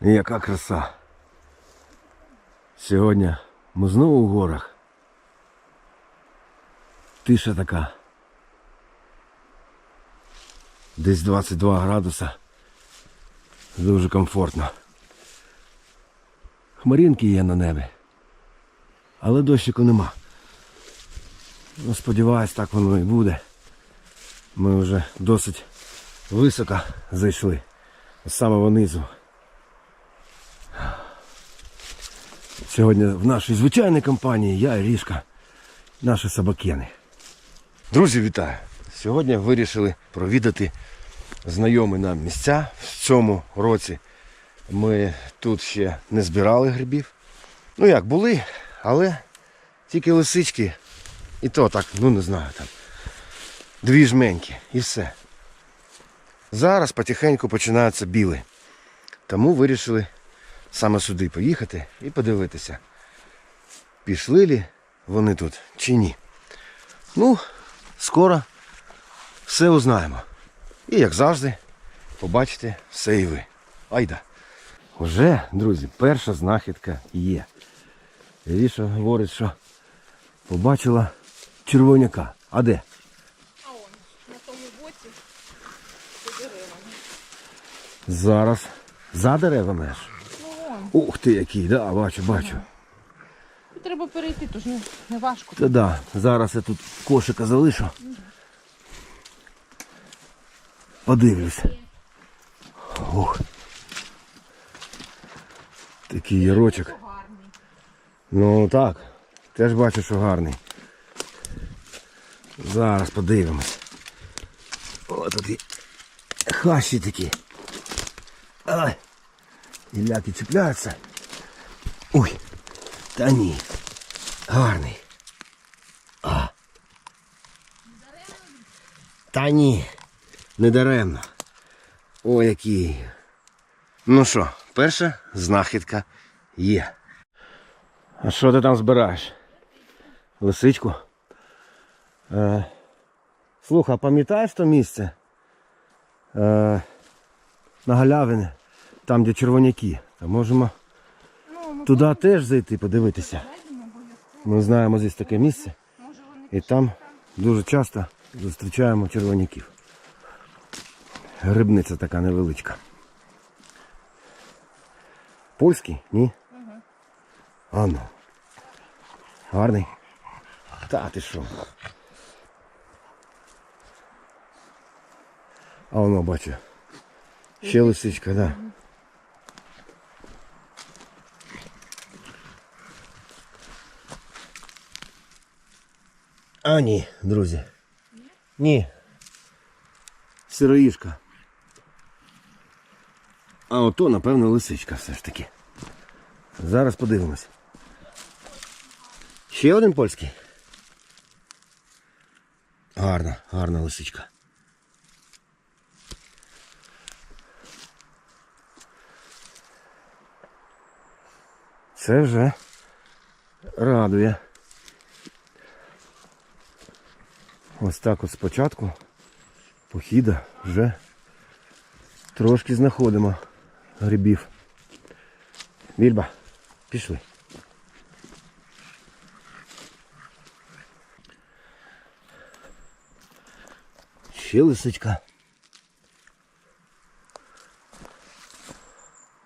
Яка краса. Сьогодні ми знову в горах. Тиша така. Десь 22 градуса. Дуже комфортно. Хмаринки є на небі. Але дощику нема. Ну, сподіваюсь, так воно і буде. Ми вже досить високо зайшли. З самого низу. Сьогодні в нашій звичайній компанії я і Рішка, наші собакени. Друзі, вітаю! Сьогодні вирішили провідати знайомі нам місця. В цьому році ми тут ще не збирали грибів. Ну як, були, але тільки лисички. І то так, ну не знаю там. Дві жменьки і все. Зараз потихеньку починаються біли. Тому вирішили саме сюди поїхати і подивитися, пішли лі вони тут чи ні. Ну, скоро все узнаємо. І як завжди, побачите все і ви. Айда. Уже, друзі, перша знахідка є. Ріша говорить, що побачила червоняка. А де? А он на тому боці за деревами. Зараз. За деревами аж. Ух ти який, да, бачу, бачу. Треба перейти, тож не, не важко. Та да, зараз я тут кошика залишу. Подивлюся. Ух. Такий ярочок. Ну так, теж бачу, що гарний. Зараз подивимось. О, тут і хащі такі. Ай. Іляки чіпляються. Ой, та ні. Гарний. А. Та ні. Не даремно. О, який. Ну що, перша знахідка є. А що ти там збираєш? Лисичку? Е, слухай, пам'ятаєш то місце? Е, на галявини, там, де червоняки. Та можемо туди теж зайти, подивитися. Ми знаємо здесь таке місце. І там дуже часто зустрічаємо червоняків. Грибниця така невеличка. Польський? Ні? А ну. Гарний. Та ти що? А воно бачу. Ще лисичка, да. А ні, друзі. Ні. Сироїшка. А ото, напевно, лисичка все ж таки. Зараз подивимось. Ще один польський. Гарна, гарна лисичка. Це вже радує. Ось так от спочатку похіда вже трошки знаходимо грибів. Вільба, пішли. Ще лисичка.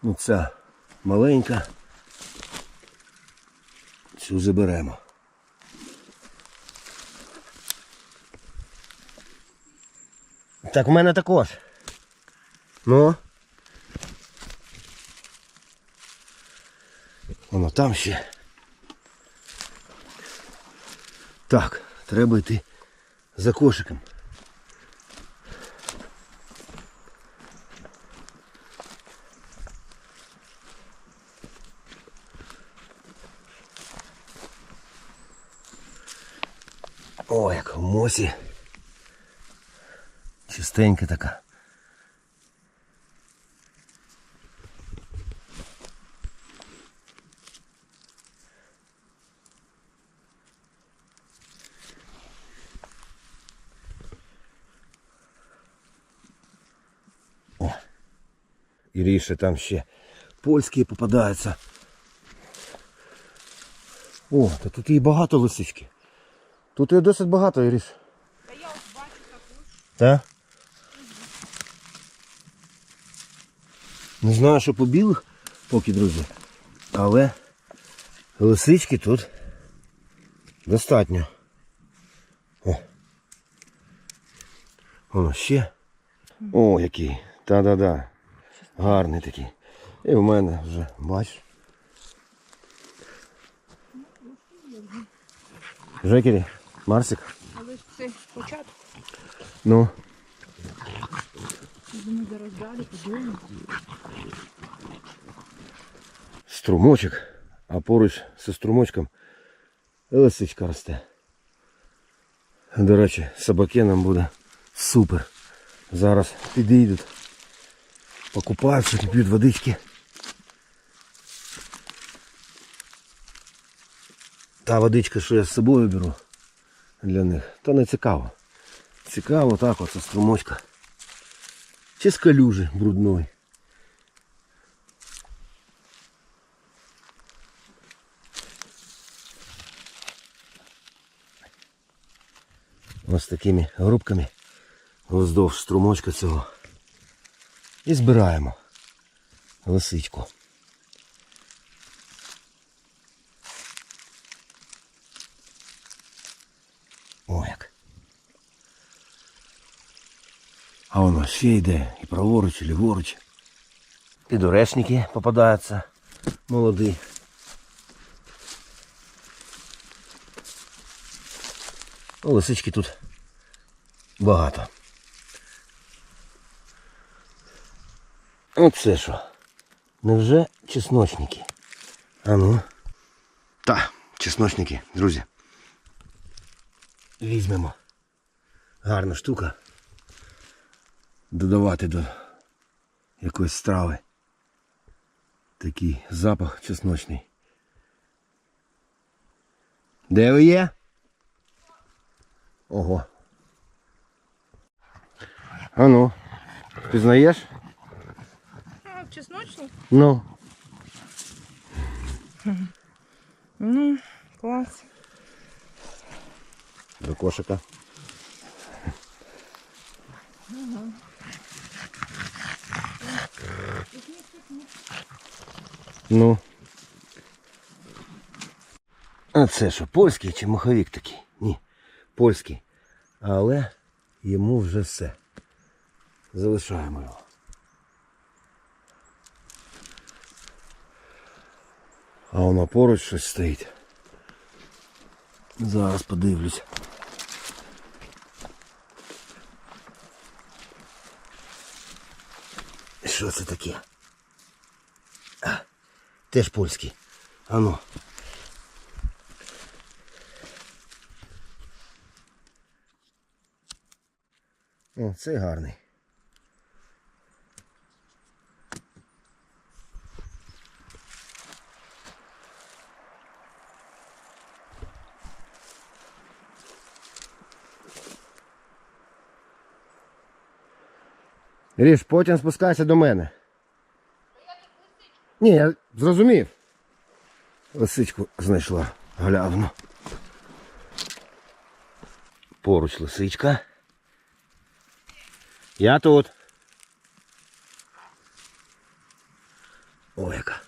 Ну ця маленька. Цю заберемо. Так, в мене також. Ну. Воно там ще. Так, треба йти за кошиком. О, як в мосі. Чистенька така. О. І ріше там ще польські попадаються. О, та тут і багато лисички. Тут її досить багато, Іріс. Та я ось бачу таку. Так? Не знаю, що по білих поки, друзі. Але лисички тут достатньо. О. Воно ще. О, який. Та-да-да. Гарний такий. І в мене вже, бачиш. Жекері, Марсик. Але ж це початок. Ну. Ми зараз далі подивимося. струмочок, а поруч зі струмочком лисичка росте. До речі, собаки нам буде супер. Зараз підійдуть, покупаються, п'ють водички. Та водичка, що я з собою беру для них, то не цікаво. Цікаво так оце струмочка. Чи з калюжи брудної. ось такими грубками вздовж струмочка цього. І збираємо лисичку. О, як. А ще йде і праворуч, і ліворуч. І дорешники попадаються молоді. Ну, лисички тут багато. Оце що? Невже чесночники? А ну. Та, чесночники, друзі. Візьмемо. Гарна штука. Додавати до якоїсь страви. Такий запах чесночний. Де ви є? Ого. А ну, пізнаєш? Чесночний? Ну. Ну, клас. До кошика. Ну. А це що, польський чи маховік такий? Ні, польський. Але йому вже все. Залишаємо його. А воно поруч щось стоїть. Зараз подивлюсь. Що це таке? Теж польський. Ану. О, це гарний. Ріж, потім спускайся до мене. Ні, я зрозумів. Лисичку знайшла галявну. Поруч лисичка. Я тут. О, яка.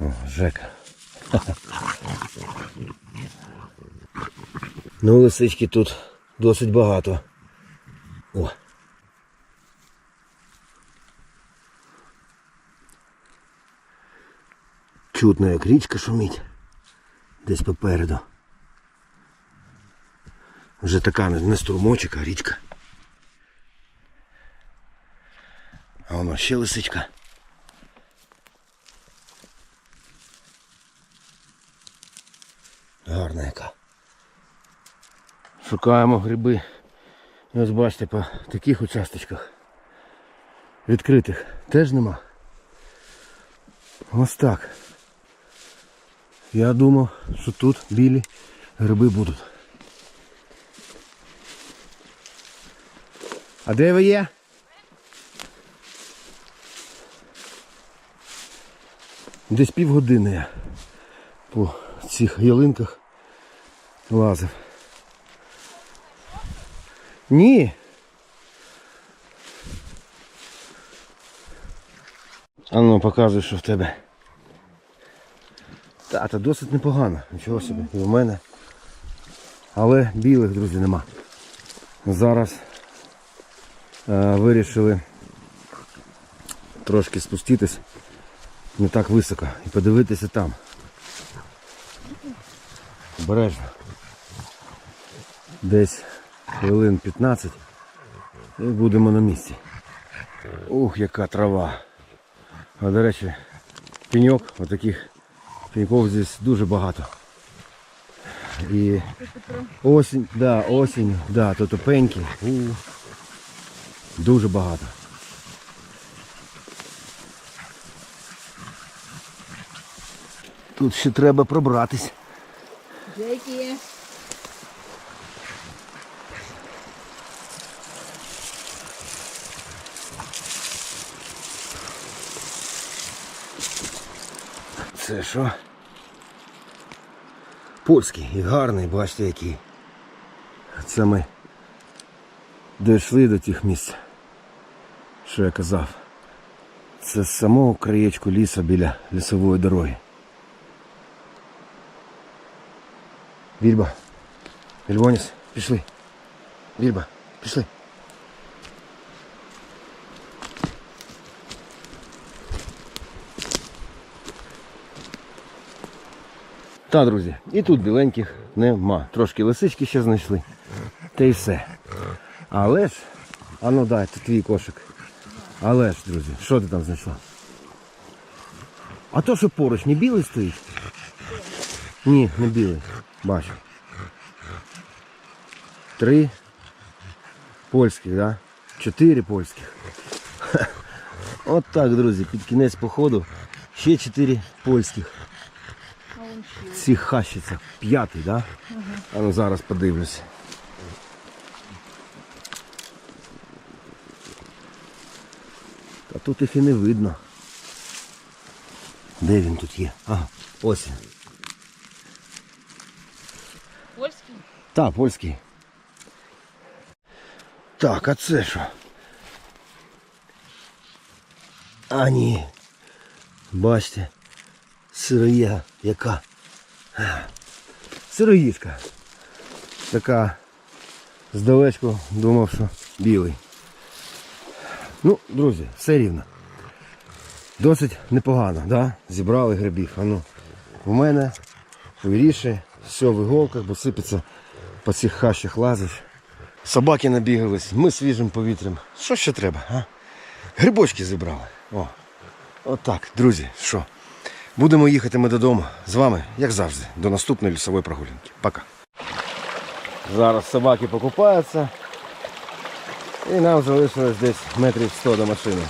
О, Жека. Ну, лисички тут досить багато. О. Чутно, як річка шумить. Десь попереду. Вже така не струмочок, а річка. А воно ще лисичка. Гарна яка. Шукаємо гриби. І ось бачите, по таких участочках відкритих теж нема. Ось так. Я думав, що тут білі гриби будуть. А де ви є? Десь півгодини я по цих ялинках лазив. Ні. А ну показуй, що в тебе. Та, та досить непогано. Нічого собі. І в мене. Але білих, друзі, нема. Зараз е, вирішили трошки спуститись не так високо і подивитися там. Обережно. Десь хвилин 15 і будемо на місці. Ух, яка трава. А до речі, пеньок, отаких пеньков здесь дуже багато. І осінь, да, осінь, да, то тупенькі. У, дуже багато. Тут ще треба пробратись. Джекі. Це що? Польський і гарний, бачите який. Це ми дійшли до тих місць, що я казав. Це з самого краєчку лісу біля лісової дороги. Вільба. Вільбоніс, пішли. Вільба, пішли. Та, друзі, і тут біленьких нема. Трошки лисички ще знайшли. Та й все. Але ж, а ну дай, це твій кошик. Але ж, друзі, що ти там знайшла? А то, що поруч, не білий стоїть? Ні, не білий. Бачу. Три польських, да? Чотири польських. От так, друзі, під кінець походу ще чотири польських. А. Ці хащиться. П'ятий, да? А ну зараз подивлюся. Та тут їх і не видно. Де він тут є? Ага, ось. Польський? Так, польський. Так, а це що? А ні. Бачите, сироєга яка. Сироїшка. Така здалечку думав, що білий. Ну, друзі, все рівно. Досить непогано, да? Зібрали грибів. А ну, у мене у все в іголках, бо сипеться по цих хащах лазиш. Собаки набігались, ми свіжим повітрям. Що ще треба? А? Грибочки зібрали. О. Отак, друзі, що? Будемо їхати ми додому з вами, як завжди, до наступної лісової прогулянки. Пока. Зараз собаки покупаються. І нам залишилось десь метрів 100 до машини.